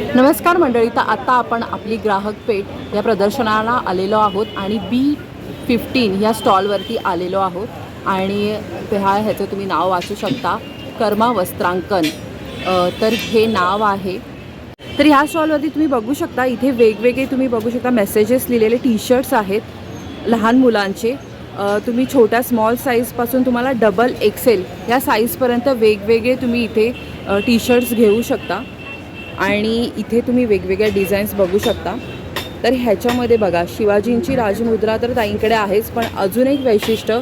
नमस्कार मंडळी तर आता आपण आपली ग्राहक पेठ या प्रदर्शनाला आलेलो आहोत आणि बी फिफ्टीन या स्टॉलवरती आलेलो आहोत. आणि ह्या ह्याचं तुम्ही नाव वाचू शकता. कर्मा वस्त्रांकन. तर हे नाव आहे. तर ह्या स्टॉलवरती तुम्ही बघू शकता इथे वेगवेगळे तुम्ही बघू शकता. मेसेजेस लिहिलेले टी शर्ट्स आहेत लहान मुलांचे. तुम्ही छोट्या स्मॉल साईजपासून तुम्हाला डबल एक्सेल या साईजपर्यंत वेगवेगळे तुम्ही इथे टी शर्ट्स घेऊ शकता. आणि इथे तुम्ही वेगवेगळ्या डिझाईन्स बघू शकता. तर ह्याच्यामध्ये बघा शिवाजींची राजमुद्रा तर ताईंकडे आहेच पण अजून एक वैशिष्ट्य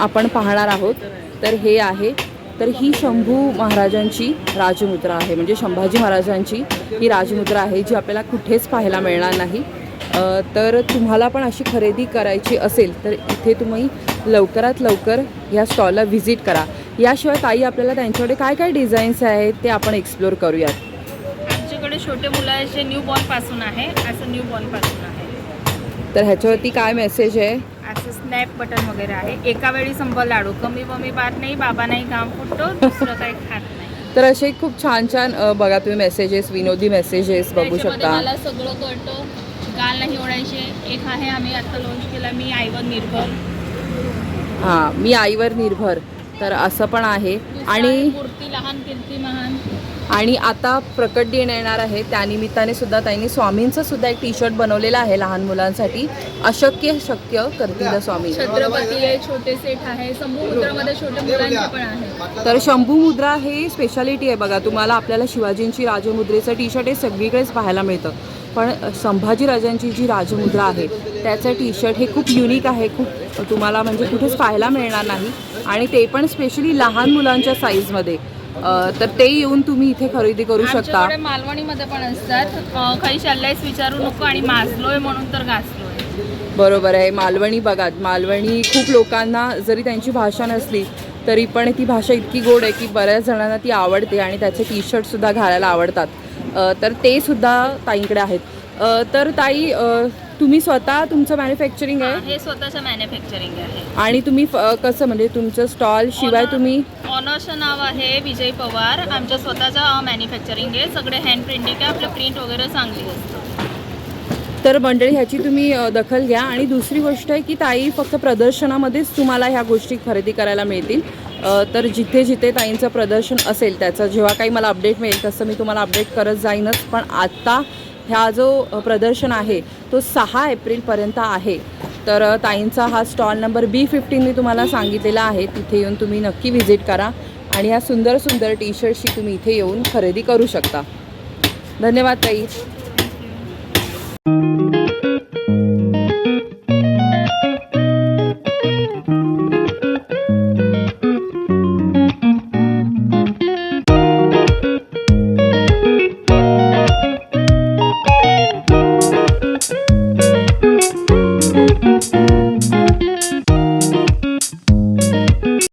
आपण पाहणार आहोत. तर हे आहे. तर ही शंभू महाराजांची राजमुद्रा आहे. म्हणजे संभाजी महाराजांची ही राजमुद्रा आहे जी आपल्याला कुठेच पाहायला मिळणार नाही. तर तुम्हाला पण अशी खरेदी करायची असेल तर इथे तुम्ही लवकरात लवकर ह्या स्टॉलला व्हिजिट करा. याशिवाय ताई आपल्याला त्यांच्याकडे काय काय डिझाईन्स आहेत ते आपण एक्सप्लोअर करूयात. छोटे मुलाचे न्यू बॉर्नपासून आहे असं न्यू बॉर्नपासून आहे. तर ह्याच्यावरती काय मेसेज आहे? असं स्नॅप बटन वगैरे आहे. एका वेळी संभल लाडू. कमी कमी बात नाही बाबा नाही काम फुटतो दुसरं काही खात नाही. तर असे खूप छान छान बघा तुम्ही मेसेजेस विनोदी मेसेजेस बघू शकता. मला सगळं कळतं. गाल नाही ओढायचे. एक आहे आम्ही आता लॉन्च केला मी आईवर निर्भर. हां मी आईवर निर्भर. तर असं पण आहे. आणि मूर्ती लहान कीर्ती महान. आणि आता प्रकट दिन येणार आहे. त्यानिमित्ताने सुद्धा त्यांनी स्वामींचं सुद्धा एक टी शर्ट बनवलेलं आहे लहान मुलांसाठी. अशक्य शक्य करतील स्वामी. छत्रपती आहे छोटे सेट आहे. समुद्रामध्ये छोटे मुलांचे पण आहे. तर शंभू मुद्रा हे स्पेशालिटी आहे बघा. तुम्हाला आपल्याला शिवाजींची राजमुद्रेचं टी शर्ट हे सगळीकडेच पाहायला मिळतं. पण संभाजीराजांची जी राजमुद्रा आहे त्याचं टी शर्ट हे खूप युनिक आहे. खूप तुम्हाला म्हणजे कुठेच पाहायला मिळणार नाही. आणि ते पण स्पेशली लहान मुलांच्या साईजमध्ये तर ते येऊन तुम्ही इथे खरेदी करू शकता. मालवणीमध्ये पण असतात. काही चाललायस विचारू नको आणि माजलोय म्हणून तर घासलोय. बरोबर आहे. मालवणी बघा मालवणी खूप लोकांना जरी त्यांची भाषा नसली तरी पण ती भाषा इतकी गोड आहे की बऱ्याच जणांना ती आवडते आणि त्याचे टी शर्टसुद्धा घालायला आवडतात. तर ते सुद्धा ताईंकडे आहेत. तर ताई तुम्ही स्वतः तुमचं मॅन्युफॅक्चरिंग आहे? हे स्वतःचं मॅन्युफॅक्चरिंग आहे. आणि तुम्ही फ- कसं म्हणजे तुमचं स्टॉल शिवाय तुम्ही ऑनरचं नाव आहे विजय पवार. आमच्या स्वतःचं मॅन्युफॅक्चरिंग आहे. सगळे हँड प्रिंटिंग आहे. आपलं प्रिंट वगैरे चांगली असतं. तर मंडळी ह्याची तुम्ही अ, दखल घ्या. आणि दुसरी गोष्ट आहे की ताई फक्त प्रदर्शनामध्येच तुम्हाला ह्या गोष्टी खरेदी करायला मिळतील. अ, तर जिथे जिथे ताईंचं प्रदर्शन असेल त्याचं जेव्हा काही मला अपडेट मिळेल तसं मी तुम्हाला अपडेट करत जाईनच. पण आत्ता ह्या जो प्रदर्शन आहे तो सहा एप्रिलपर्यंत आहे. तर ताईंचा हा स्टॉल नंबर बी फिफ्टीन मी तुम्हाला सांगितलेला आहे तिथे येऊन तुम्ही नक्की व्हिजिट करा आणि ह्या सुंदर सुंदर टी शर्टशी तुम्ही इथे येऊन खरेदी करू शकता. धन्यवाद ताई.